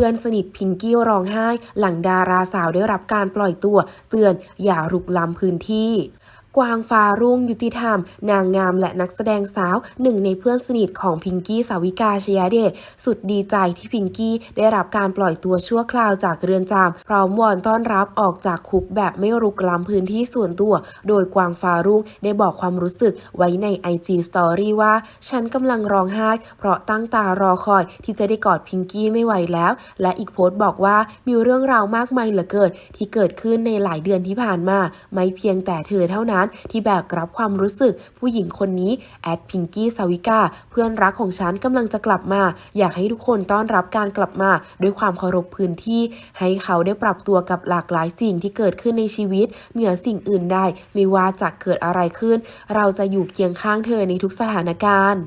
พื่อนสนิทพิงกี้ร้องไห้ หลังดาราสาวได้รับการปล่อยตัว เตือนอย่ารุกล้ำพื้นที่ กวางฟ้ารุ่งยุติธรรม นางงามและนักแสดงสาวหนึ่งในเพื่อนสนิทของพิงกี้สาวิกาชยเดชสุดดีใจที่พิงกี้ได้รับการปล่อยตัวชั่วคราวจากเรือนจำพร้อมวอนต้อนรับออกจากคุกแบบไม่รุกล้ำพื้นที่ส่วนตัว โดยกวางฟ้ารุ่งได้บอกความรู้สึกไว้ใน IG Story ว่า ฉันกำลังร้องไห้เพราะตั้งตารอคอยที่จะได้กอดพิงกี้ไม่ไหวแล้ว และอีกโพสต์บอกว่ามีเรื่องราวมากมายเหลือเกินที่เกิดขึ้นในหลายเดือนที่ผ่านมา ไม่เพียงแต่เธอเท่านั้นที่แบกรับความรู้สึก ผู้หญิงคนนี้แอดพิงกี้สาวิกาเพื่อนรักของฉันกำลังจะกลับมา อยากให้ทุกคนต้อนรับการกลับมา ด้วยความเคารพพื้นที่ ให้เขาได้ปรับตัวกับหลากหลายสิ่งที่เกิดขึ้นในชีวิต เหนือสิ่งอื่นใดไม่ว่าจะเกิดอะไรขึ้น เราจะอยู่เคียงข้างเธอในทุกสถานการณ์